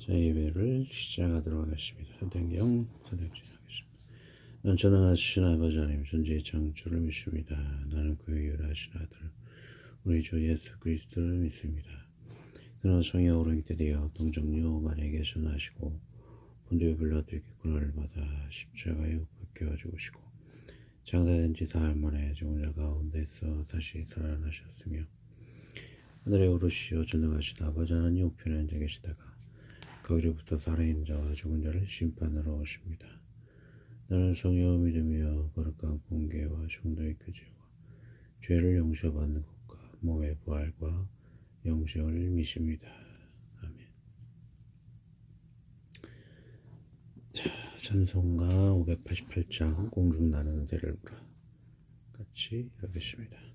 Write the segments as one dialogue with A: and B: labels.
A: 자, 예배를 시작하도록 하겠습니다. 선택경, 선택진 하겠습니다. 전능하신 아버지 하나님, 존재의 창조를 믿습니다. 나는 그의 유일하신 아들, 우리 주 예수 그리스도를 믿습니다. 그는 성에 오르기 때 되어 동정녀 마리에게 전하시고 본디오 빌라도에게 고난을 받아 십자가에 못 박혀 죽으시고 장사된 지 사흘 만에 죽은 자 가운데서 다시 살아나셨으며 하늘에 오르시어 전능하신 아버지 하나님 우편에 앉아 계시다가 거기로부터 살아있는 자와 죽은 자를 심판하러 오십니다. 나는 성령을 믿으며 거룩한 공개와 성도의 교제와 죄를 용서받는 것과 몸의 부활과 영생을 믿습니다. 아멘. 자, 찬송가 588장 공중 나는 데를 보라 같이 하겠습니다.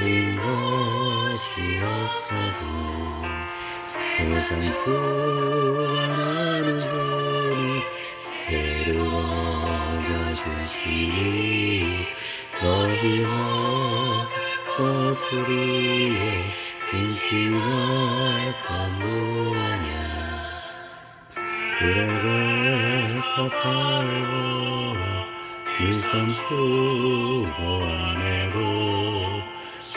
A: 드린 것이 없어도 세상 구원하는 분이 새로워 주시니 너희와 거스리에 인치할까 무하냐 그래가 파팔보라 일산푸 보안해도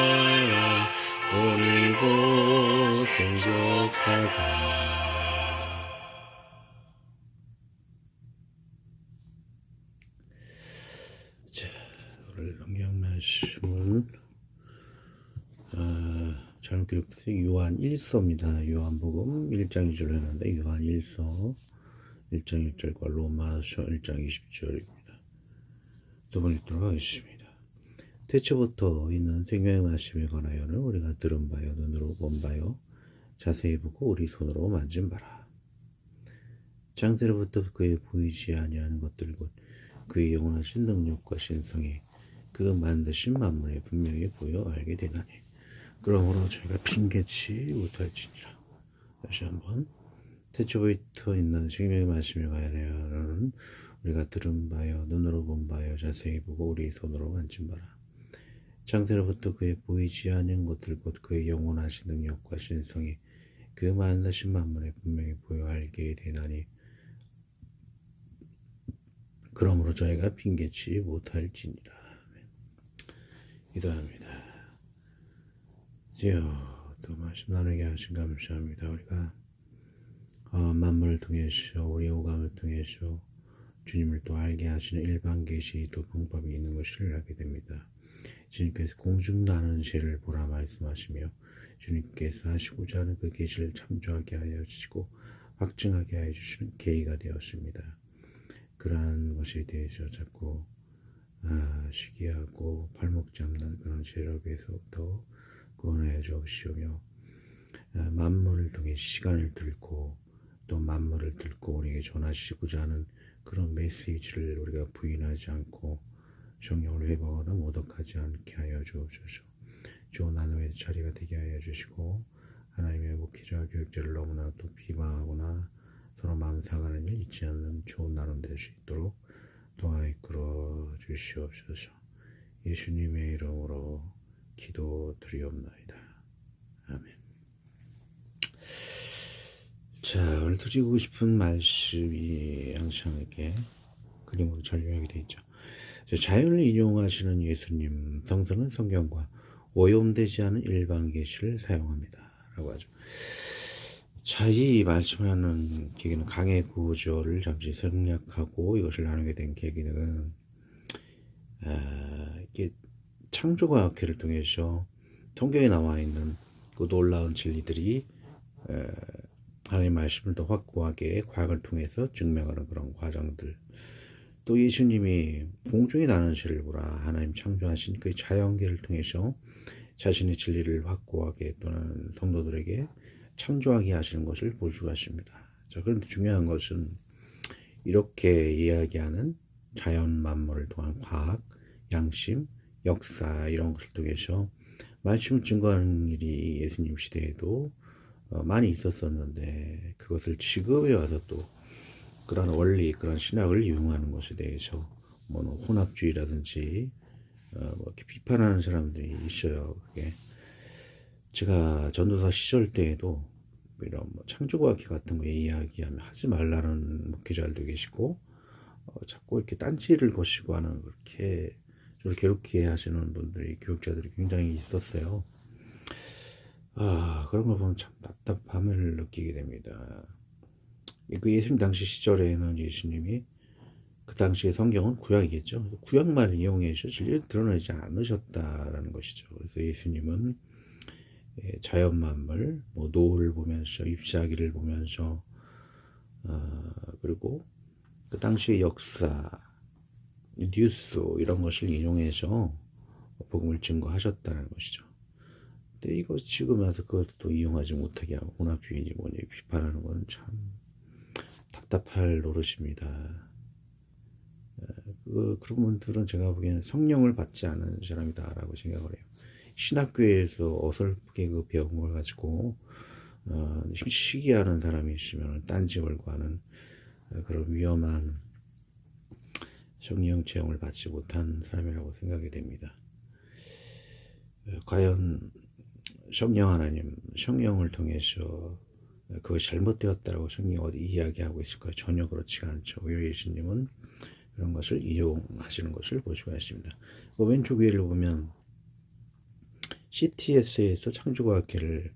A: 하지 마라 오늘 곧 행복하다 자, 오늘 성경 말씀은 아, 잘못 기록된 요한 1서입니다. 요한복음 1장 2절로 했는데 요한 1서 1장 1절과 로마서 1장 20절입니다. 두번 읽도록 하겠습니다. 태초부터 있는 생명의 말씀에 관하여는 우리가 들은 바요 눈으로 본 바요 자세히 보고 우리 손으로 만진 바라. 장세로부터 그의 보이지 아니하는 것들 곧 그의 영원하신 능력과 신성이 그 만드신 만물에 분명히 보여 알게 되나니. 그러므로 저희가 핑계치 못할지니라. 다시 한번 태초부터 있는 생명의 말씀에 관하여는 우리가 들은 바요 눈으로 본 바요 자세히 보고 우리 손으로 만진 바라 장세로부터 그의 보이지 않은 것들 곧 그의 영원하신 능력과 신성이 그 만드신 만물에 분명히 보여 알게 되나니 그러므로 저희가 핑계치 못할지니라. 기도합니다. 주여 또 말씀 나누게 하신 감사합니다. 우리가 어, 만물을 통해서 우리 오감을 통해서 주님을 또 알게 하시는 일반 계시 또 방법이 있는 것을 알게 됩니다. 주님께서 공중 나는 새를 보라 말씀하시며 주님께서 하시고자 하는 그 계시를 참조하게 하여 주시고 확증하게 하여 주시는 계기가 되었습니다. 그러한 것에 대해서 자꾸 아, 시기하고 발목 잡는 그런 세력에서부터 구원하여 주옵시오며 아, 만물을 통해 시간을 들고 또 만물을 들고 우리에게 전하시고자 하는 그런 메시지를 우리가 부인하지 않고 정령을 회복하거나 모독하지 않게 하여 주옵소서. 좋은 나눔의 자리가 되게 하여 주시고 하나님의 목회자 교육자를 너무나 또 비방하거나 서로 마음 상하는 일 잊지 않는 좋은 나눔 될 수 있도록 도와 이끌어 주시옵소서. 예수님의 이름으로 기도 드리옵나이다. 아멘. 자, 오늘 드리고 싶은 말씀이 항상 이렇게 그림으로 전류하게 되어 있죠. 자연을 인용하시는 예수님 성서는 성경과 오염되지 않은 일반 계시를 사용합니다. 라고 하죠. 자, 이 말씀하는 계기는 강의 구조를 잠시 생략하고 이것을 나누게 된 계기는 아, 이게 창조과 학회를 통해서 성경에 나와 있는 그 놀라운 진리들이 에, 하나님 말씀을 더 확고하게 과학을 통해서 증명하는 그런 과정들 또 예수님이 공중에 나는 실을 보라 하나님 창조하신 그 자연계를 통해서 자신의 진리를 확고하게 또는 성도들에게 창조하게 하시는 것을 볼 수가 있습니다. 자, 그런데 중요한 것은 이렇게 이야기하는 자연 만물을 통한 과학, 양심, 역사 이런 것을 통해서 말씀을 증거하는 일이 예수님 시대에도 어, 많이 있었었는데 그것을 지금에 와서 또 그런 원리, 그런 신학을 이용하는 것에 대해서 뭐 혼합주의라든지 어, 뭐 이렇게 비판하는 사람들이 있어요. 그게 제가 전도사 시절 때에도 이런 뭐 창조과학회 같은 거 이야기하면 하지 말라는 목회자들도 계시고 어, 자꾸 이렇게 딴지를 거시고 하는 그렇게 저를 괴롭게 하시는 분들이 교육자들이 굉장히 있었어요. 아 그런 걸 보면 참 답답함을 느끼게 됩니다. 그 예수님 당시 시절에는 예수님이 그 당시의 성경은 구약이겠죠. 구약만을 이용해서 진리를 드러내지 않으셨다라는 것이죠. 그래서 예수님은 예, 자연 만물, 뭐 노를 보면서 잎사귀를 보면서 어, 그리고 그 당시의 역사, 뉴스 이런 것을 인용해서 복음을 증거하셨다는 것이죠. 근데 이거 지금 와서 그것도 이용하지 못하게 하고 혼합주의니 뭐니 비판하는 것은 참 답답할 노릇입니다. 그, 그런 분들은 제가 보기에는 성령을 받지 않은 사람이다라고 생각을 해요. 신학교에서 어설프게 그 배운 걸 가지고 어, 시기하는 사람이 있으면 딴지 걸고 하는 그런 위험한 성령 체험을 받지 못한 사람이라고 생각이 됩니다. 과연 성령 하나님, 성령을 통해서 그것이 잘못되었다라고 성경이 어디 이야기하고 있을까요? 전혀 그렇지가 않죠. 오히려 예수님은 그런 것을 이용하시는 것을 볼 수가 있습니다. 그 왼쪽 위를 보면 CTS에서 창조과학회를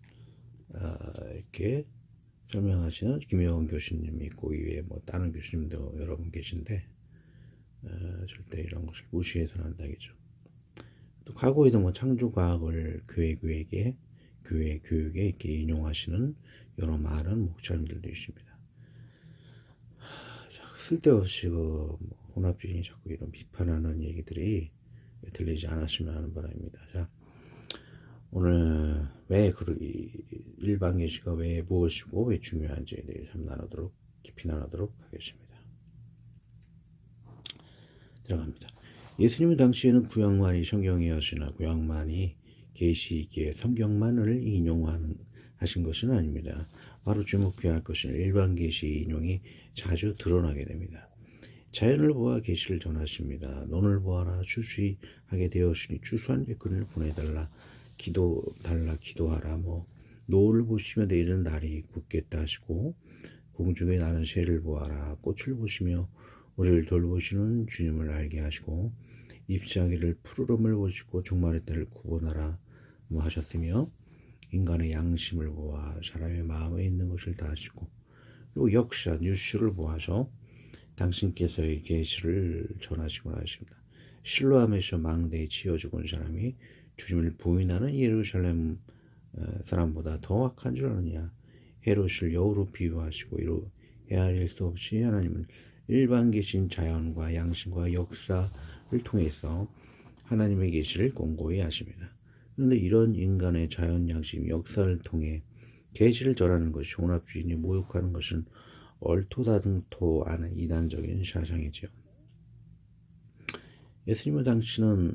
A: 어, 이렇게 설명하시는 김영원 교수님이 있고 이외에 뭐 다른 교수님도 여러 분 계신데 어, 절대 이런 것을 무시해서는 안 되겠죠. 또 과거에도 뭐 창조과학을 교회 교회에게 교회 교육에 이렇게 인용하시는 여러 많은 목사님들도 있습니다. 쓸데없이 그뭐 혼합주의 자꾸 이런 비판하는 얘기들이 들리지 않았으면 하는 바람입니다. 자, 오늘 왜 그 일반 계시가 왜 무엇이고 왜 중요한지에 대해서 한번 나누도록 깊이 나누도록 하겠습니다. 들어갑니다. 예수님은 당시에는 구약만이 성경이었으나 구약만이 계시기에 성경만을 인용하는 하신 것은 아닙니다. 바로 주목해야 할 것은 일반 계시 인용이 자주 드러나게 됩니다. 자연을 보아 계시를 전하십니다. 논을 보아라 주수하게 되었으니 주수한 일꾼을 보내달라 기도 달라 기도하라 뭐 노을 보시며 내일은 날이 굳겠다 하시고 공중에 나는 새를 보아라 꽃을 보시며 우리를 돌보시는 주님을 알게 하시고 입시하기를 푸르름을 보시고 종말의 때를 구분하라 뭐 하셨으며 인간의 양심을 보아 사람의 마음에 있는 것을 다 하시고 그리고 역사 뉴스를 보아서 당신께서의 계시를 전하시곤 하십니다. 실로암에서 망대에 치여 죽은 사람이 주님을 부인하는 예루살렘 어, 사람보다 더 악한 줄 아느냐 헤롯을 여우로 비유하시고 이로 헤아릴 수 없이 하나님은 일반 계신 자연과 양심과 역사를 통해서 하나님의 계시를 공고히 하십니다. 그런데 이런 인간의 자연, 양심, 역사를 통해 계시를 전하는 것이 혼합주의니 모욕하는 것은 얼토다등토 않은 이단적인 사상이지요. 예수님은 당신은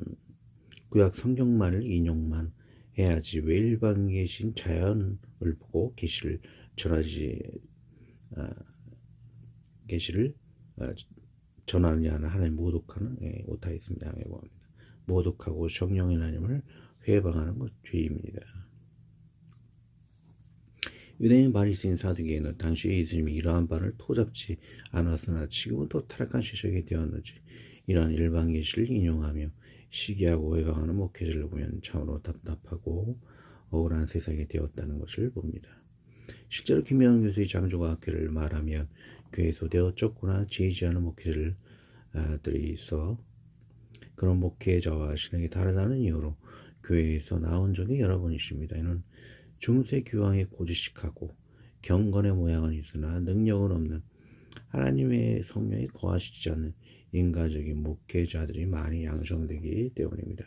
A: 구약 성경만을 인용만 해야지 왜 일반 계신 자연을 보고 계시를 전하지 아, 계시를 아, 전하느냐는 하나님 모독하는 예, 오타있습니다. 모독하고 성령의 하나님을 회방하는 것 죄입니다. 유대인 바리새인 사두개인은 당시에 예수님이 이러한 바를 토잡지 않았으나 지금은 또 타락한 시적이 되었는지 이러한 일반 계시를 인용하며 시기하고 회방하는 목회자를 보면 참으로 답답하고 억울한 세상이 되었다는 것을 봅니다. 실제로 김영환 교수의 장조가 학교를 말하면 교회에서 되어 쫓거나 지지하는 목회자들이 있어 그런 목회자와 신앙이 다르다는 이유로 교회에서 나온 적이 여러 번 있습니다. 이는 중세 교황의 고지식하고 경건의 모양은 있으나 능력은 없는 하나님의 성령이 거하시지 않는 인가적인 목회자들이 많이 양성되기 때문입니다.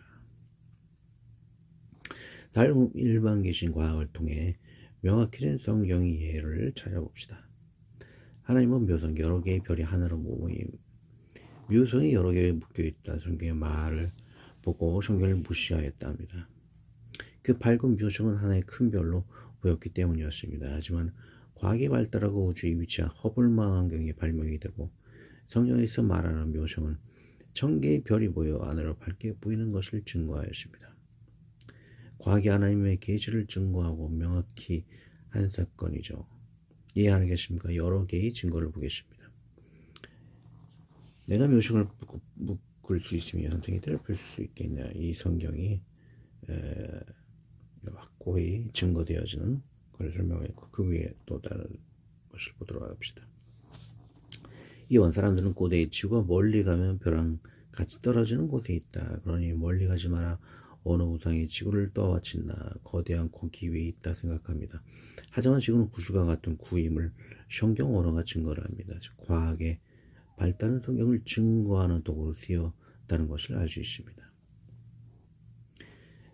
A: 다른 일반 계신 과학을 통해 명확해진 성경 이해를 찾아봅시다. 하나님은 묘성 여러 개의 별이 하늘로 모임 묘성이 여러 개에 묶여 있다 성경의 말을 보고 성경을 무시하였다 합니다. 그 밝은 묘성은 하나의 큰 별로 보였기 때문이었습니다. 하지만 과학이 발달하고 우주에 위치한 허블망 환경이 발명이 되고 성경에서 말하는 묘성은 천 개의 별이 모여 안으로 밝게 보이는 것을 증거하였습니다. 과학이 하나님의 계시를 증거하고 명확히 한 사건이죠. 이해하겠습니까? 여러 개의 증거를 보겠습니다. 내가 묘성을 묶을 수 있으면 현생이 더럽힐 수 있겠냐. 이 성경이 확고히 증거되어지는 걸 설명했고 그 위에 또 다른 것을 보도록 합시다. 이 원 사람들은 고대의 지구가 멀리 가면 벼랑 같이 떨어지는 곳에 있다. 그러니 멀리 가지 마라. 어느 우상이 지구를 떠받친다. 거대한 고기 위에 있다 생각합니다. 하지만 지구는 구주가 같은 구임을 성경 언어가 증거를 합니다. 즉 과학의 발달은 성경을 증거하는 도구로 쓰 였다는 것을 알 수 있습니다.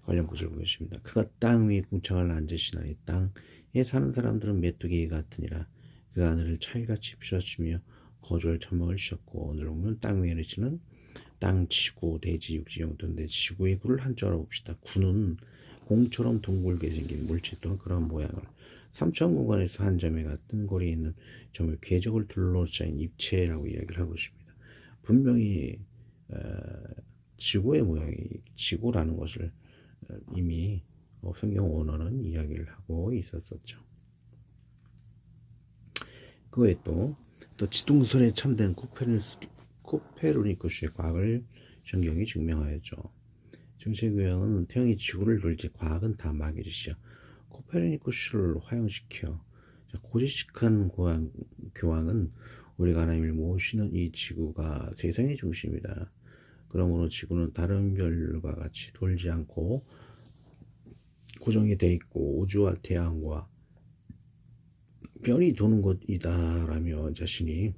A: 관련 구절 보겠습니다. 그가 땅 위에 궁창을 앉으시나니 땅에 사는 사람들은 메뚜기 같으니라. 그 하늘을 차일같이 피셨으며 거주할 천막을 씌었고 오늘 보면 땅 위에 내시는 땅, 지구, 대지, 육지, 영토인데 지구의 구를 한자로 봅시다. 구는 공처럼 둥글게 생긴 물체 또는 그런 모양을 삼천 공간에서 한 점에 같은 거리에 있는 점을 궤적을 둘러싸인 입체라고 이야기를 하고 있습니다. 분명히 어, 지구의 모양이 지구라는 것을 어, 이미 성경 원어는 이야기를 하고 있었었죠. 그 외에 또, 또 지동설에 참된 코페르니쿠스, 코페르니쿠스의 과학을 성경이 증명하였죠. 정세교양은 태양이 지구를 돌지 과학은 다 막이지시오. 코페르니쿠스를 화형시켜 고지식한 교황, 교황은 우리가 하나님을 모시는 이 지구가 세상의 중심이다. 그러므로 지구는 다른 별과 같이 돌지 않고 고정이 돼 있고 우주와 태양과 별이 도는 곳이다라며 자신이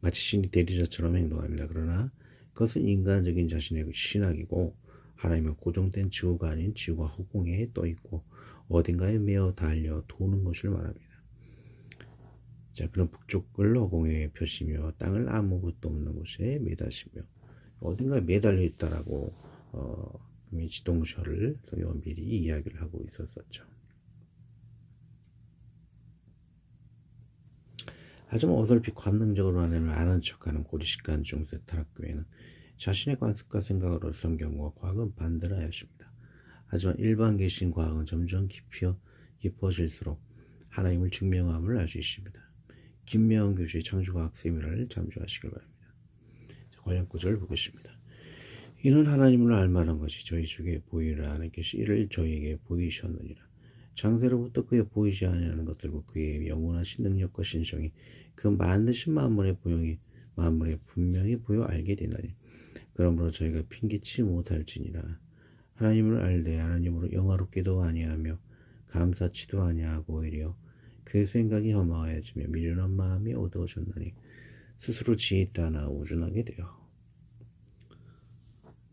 A: 마치 신이 대리자처럼 행동합니다. 그러나 그것은 인간적인 자신의 신학이고 하나님의 고정된 지구가 아닌 지구가 허공에 떠 있고 어딘가에 매어 달려 도는 것을 말합니다. 자, 그런 북쪽을 허공에 펴시며 땅을 아무것도 없는 곳에 매다시며 어딘가에 매달려 있다라고 어, 이미 지동설을 성경은 미리 이야기를 하고 있었었죠. 하지만 어설피 관능적으로 하나님을 아는 척하는 고리식한 중세 타락교회는 자신의 관습과 생각으로 성경과 과학은 반대를 하였습니다. 하지만 일반 계신 과학은 점점 깊어, 깊어질수록 하나님을 증명함을 알 수 있습니다. 김명훈 교수의 창조과학 세미나를 참조하시길 바랍니다. 관련 구절을 보겠습니다. 이는 하나님을 알만한 것이 저희 중에 보이라 하나님께서 이를 저희에게 보이셨느니라. 장세로부터 그의 보이지 아니하는 것들과 그의 영원하신 능력과 신성이 그 만드신 만물의 보용이 만물에 분명히 보여 알게 되나니 그러므로 저희가 핑계치 못할지니라 하나님을 알되 하나님으로 영화롭게도 아니하며 감사치도 아니하고 오히려 그 생각이 허망하여지며 미련한 마음이 어두워졌나니 스스로 지혜있다나 우준하게 되어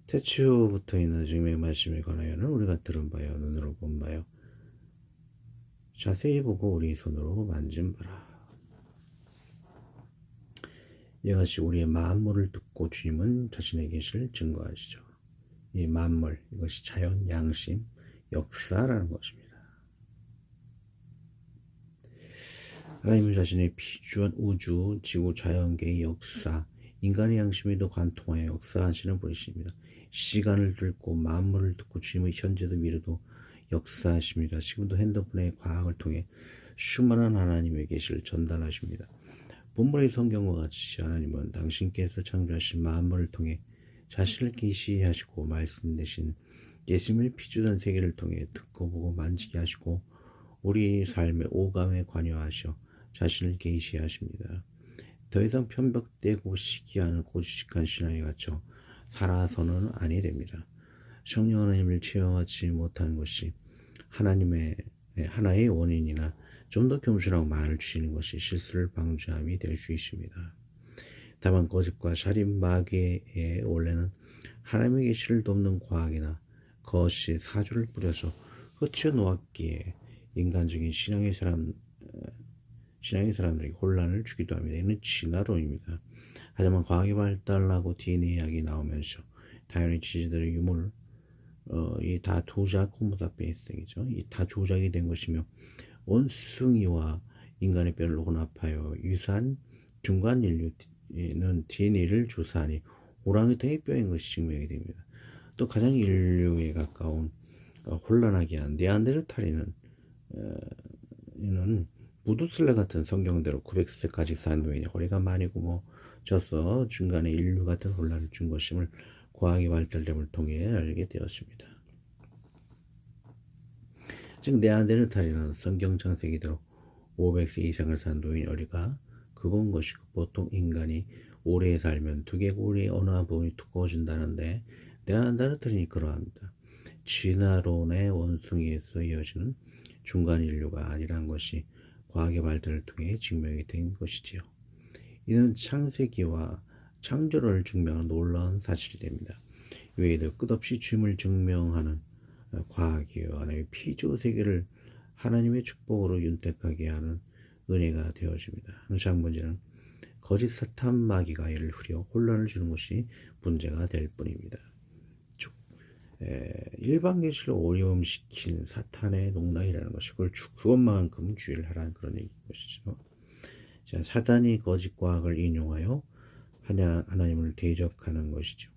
A: 태초부터 있는 지금의 말씀에 관하여는 우리가 들은 바요 눈으로 본 바요 자세히 보고 우리 손으로 만진 바라 이것이 우리의 만물을 듣고 주님은 자신의 계시를 증거하시죠. 이 만물 이것이 자연, 양심, 역사라는 것입니다. 하나님은 자신의 피주한 우주, 지구, 자연계의 역사, 인간의 양심에도 관통하여 역사하시는 분이십니다. 시간을 뚫고 만물을 듣고 주님의 현재도 미래도 역사하십니다. 지금도 핸드폰의 과학을 통해 수많은 하나님의 계시를 전달하십니다. 본문의 성경과 같이 하나님은 당신께서 창조하신 만물을 통해 자신을 계시하시고 말씀되신 예수님을 피주던 세계를 통해 듣고 보고 만지게 하시고 우리 삶의 오감에 관여하셔 자신을 계시하십니다. 더 이상 편벽되고 시기하는 고지식한 신앙에 갇혀 살아서는 아니 됩니다. 성령 하나님을 체험하지 못하는 것이 하나님의 하나의 원인이나 좀 더 겸손하고 말을 주시는 것이 실수를 방지함이 될 수 있습니다. 다만 거짓과 살인 마귀의 원래는 하나님의 계시를 돕는 과학이나 거짓 사주를 뿌려서 흩어 놓았기에 인간적인 신앙의 사람 신앙의 사람들에게 혼란을 주기도 합니다. 이는 진화론입니다. 하지만 과학이 발달하고 DNA학이 나오면서 당연히 지지들의 유물 어, 이다 조작 호모사 베이스이죠. 이 다 조작이 된 것이며 원숭이와 인간의 뼈를 혼합하여 유사한 중간 인류는 DNA를 조사하니 오랑우탄의 뼈인 것이 증명이 됩니다. 또 가장 인류에 가까운 어, 혼란하게 한 네안데르탈인은 어, 무두슬레 같은 성경대로 900세까지 산 노인이 허리가 많이 굽어져서 중간에 인류 같은 혼란을 준 것임을 과학의 발달됨을 통해 알게 되었습니다. 즉 네안데르탈이라는 성경 창세기대로 500세 이상을 산 노인 어리가 그건 것이고 보통 인간이 오래 살면 두개골이 어느 한 부분이 두꺼워진다는데 네안데르탈인이 그러합니다. 진화론의 원숭이에서 이어지는 중간 인류가 아니란 것이 과학의 발달을 통해 증명이 된 것이지요. 이는 창세기와 창조를 증명하는 놀라운 사실이 됩니다. 외에도 끝없이 주임을 증명하는 과학이요 하나님의 피조 세계를 하나님의 축복으로 윤택하게 하는 은혜가 되어집니다. 항상 문제는 거짓 사탄 마귀가 이를 흐려 혼란을 주는 것이 문제가 될 뿐입니다. 일반 계시를 오염시킨 사탄의 농락이라는 것이 그걸 그것만큼 주의를 하라는 그런 얘기인 것이죠. 자, 사단이 거짓 과학을 인용하여 하냐 하나님을 대적하는 것이죠.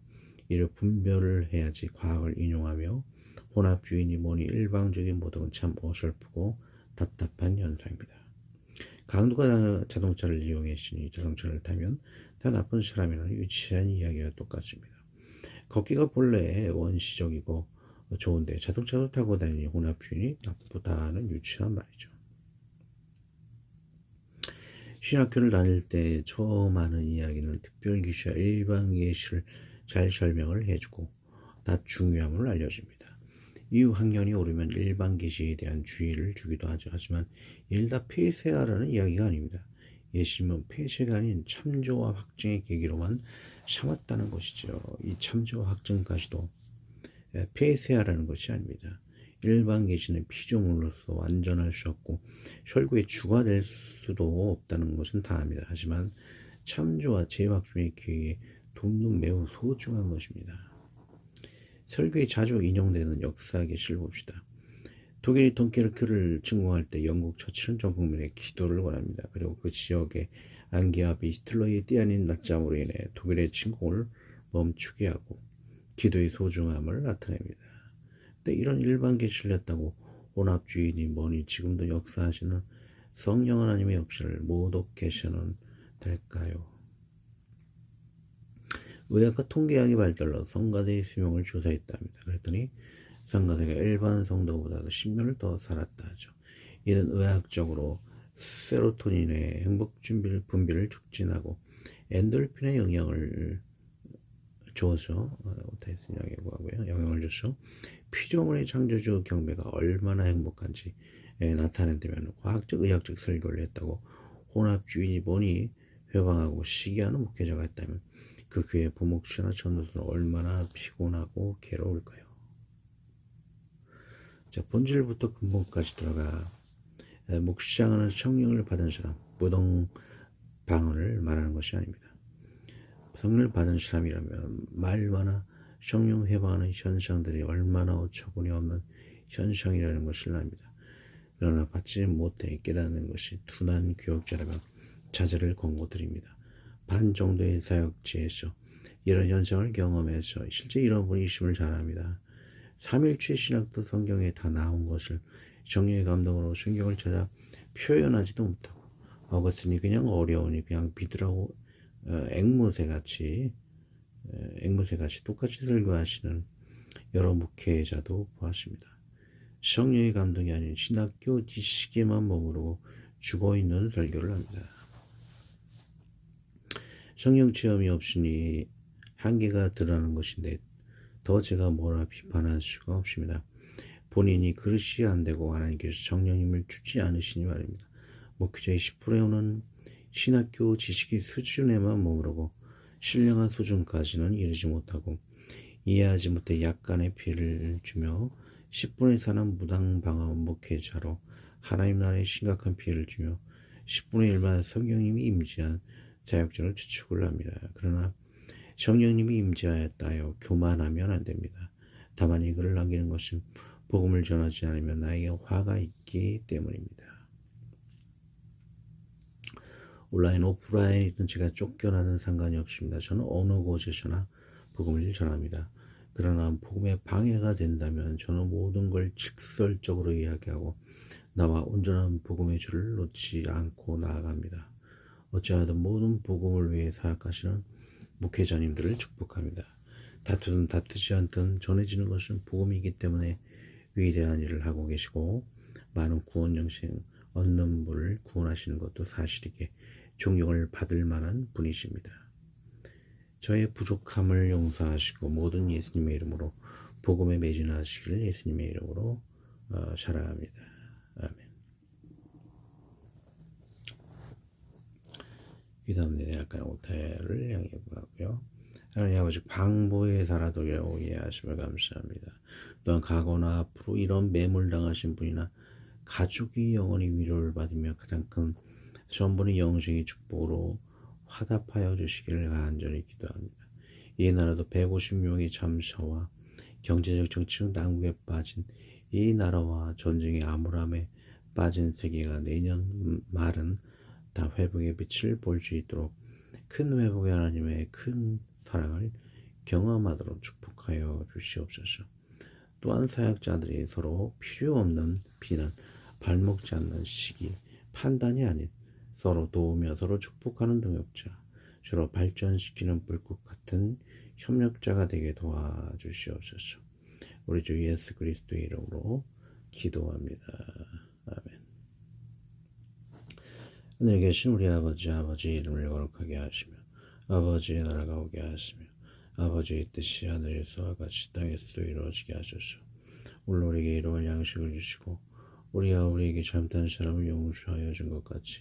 A: 이를 분별을 해야지 과학을 인용하며 혼합주의니 뭐니 일방적인 모독은 참 어설프고 답답한 현상입니다. 강도가 자동차를 이용했으니 자동차를 타면 다 나쁜 사람이나 유치한 이야기와 똑같습니다. 걷기가 본래 원시적이고 좋은데 자동차를 타고 다니니 혼합주의니 나쁘다는 유치한 말이죠. 신학교를 다닐 때 처음 하는 이야기는 특별기시와 일반계시를 잘 설명을 해주고 다 중요함을 알려줍니다. 이후 학년이 오르면 일반계시에 대한 주의를 주기도 하죠. 하지만 일다 폐쇄하라는 이야기가 아닙니다. 예시면 폐쇄가 아닌 참조와 확증의 계기로만 삼았다는 것이죠. 이 참조와 확증까지도 폐쇄하라는 것이 아닙니다. 일반 계시는 피조물로서 완전할 수 없고 혈구의 주가 될 수도 없다는 것은 다 압니다. 하지만 참조와 재확증의 기회에 돕는 매우 소중한 것입니다. 설교에 자주 인용되는 역사 계시를 봅시다. 독일이 덩케르크를 침공할 때 영국 처칠은 전 국민의 기도를 원합니다. 그리고 그 지역의 안기압이 히틀러의 띠아닌 낮잠으로 인해 독일의 침공을 멈추게 하고 기도의 소중함을 나타냅니다. 근데 이런 일반 계시를 했다고 혼합주의니 뭐니 지금도 역사하시는 성령 하나님의 역사를 모독해서는 될까요? 의학과 통계학이 발달로 성가대의 수명을 조사했답니다. 그랬더니 성가대가 일반 성도보다도 10년을 더 살았다 하죠. 이는 의학적으로 세로토닌의 행복 분비를 촉진하고 엔돌핀의 영향을 줘서 오타이스냐고 하고요. 영향을 줘서 피조물의 창조주 경배가 얼마나 행복한지 나타낸다면 과학적 의학적 설교를 했다고 혼합주의 본이 회방하고 시기하는 목회자가 했다면 그 교회 부목주나 전도들은 얼마나 피곤하고 괴로울까요? 자 본질부터 근본까지 들어가 목시장하는 성령을 받은 사람 무동 방언을 말하는 것이 아닙니다. 성령을 받은 사람이라면 말마나 성령 회방하는 현상들이 얼마나 어처구니 없는 현상이라는 것을 압니다. 그러나 받지 못해 깨닫는 것이 둔한 교역자라면 자제를 권고드립니다. 반 정도의 사역지에서 이런 현상을 경험해서 실제 이런 분이 있음을 잘합니다. 3일째 신학도 성경에 다 나온 것을 정령의 감동으로 성경을 찾아 표현하지도 못하고 어거스틴이 그냥 어려우니 그냥 어, 앵무새 같이 어, 앵무새 같이 똑같이 설교하시는 여러 목회자도 보았습니다. 성령의 감동이 아닌 신학교 지식에만 머무르고 죽어 있는 설교를 합니다. 성령 체험이 없으니 한계가 드러나는 것인데 더 제가 뭐라 비판할 수가 없습니다. 본인이 그릇이 안 되고 하나님께서 성령님을 주지 않으시니 말입니다. 목회자의 10%는 신학교 지식의 수준에만 머무르고 신령한 수준까지는 이르지 못하고 이해하지 못해 약간의 피해를 주며 10분의 사는 무당방황 목회자로 하나님 나라에 심각한 피해를 주며 10분의 1만 성령님이 임재한 사역자를 추측을 합니다. 그러나 성령님이 임재하였다요 교만하면 안 됩니다. 다만 이 글을 남기는 것은 복음을 전하지 않으면 나에게 화가 있기 때문입니다. 온라인 오프라인이든 제가 쫓겨나는 상관이 없습니다. 저는 어느 곳에서나 복음을 전합니다. 그러나 복음에 방해가 된다면 저는 모든 걸 직설적으로 이야기하고 나와 온전한 복음의 줄을 놓지 않고 나아갑니다. 어찌하든 모든 복음을 위해 사역하시는 목회자님들을 축복합니다. 다투든 다투지 않든 전해지는 것은 복음이기 때문에 위대한 일을 하고 계시고 많은 구원 영생 얻는 분을 구원하시는 것도 사실이기에 존경을 받을 만한 분이십니다. 저의 부족함을 용서하시고 모든 예수님의 이름으로 복음에 매진하시기를 예수님의 이름으로 어, 사랑합니다. 아멘. 그 다음 내 약간 오타를 향해 보고요. 하나님 아버지 방보에 살아도라고 이해하심을 감사합니다. 또한 과거나 앞으로 이런 매물당하신 분이나 가족이 영원히 위로를 받으며 가장 큰 전분의 영생의 축복으로 화답하여 주시기를 간절히 기도합니다. 이 나라도 150명의 참사와 경제적 정치적 난국에 빠진 이 나라와 전쟁의 암울함에 빠진 세계가 내년 말은 다 회복의 빛을 볼 수 있도록 큰 회복의 하나님의 큰 사랑을 경험하도록 축복하여 주시옵소서. 또한 사역자들이 서로 필요 없는 비난, 발목지 않는 시기, 판단이 아닌 서로 도우며 서로 축복하는 동역자, 주로 발전시키는 불꽃 같은 협력자가 되게 도와주시옵소서. 우리 주 예수 그리스도의 이름으로 기도합니다. 아멘. 하늘에 계신 우리 아버지, 아버지의 이름을 거룩하게 하시며 아버지의 나라가 오게 하시며 아버지의 뜻이 하늘에서와 같이 땅에서도 이루어지게 하소서. 오늘 우리에게 이로운 양식을 주시고 우리가 우리에게 잘못한 사람을 용서하여 준 것 같이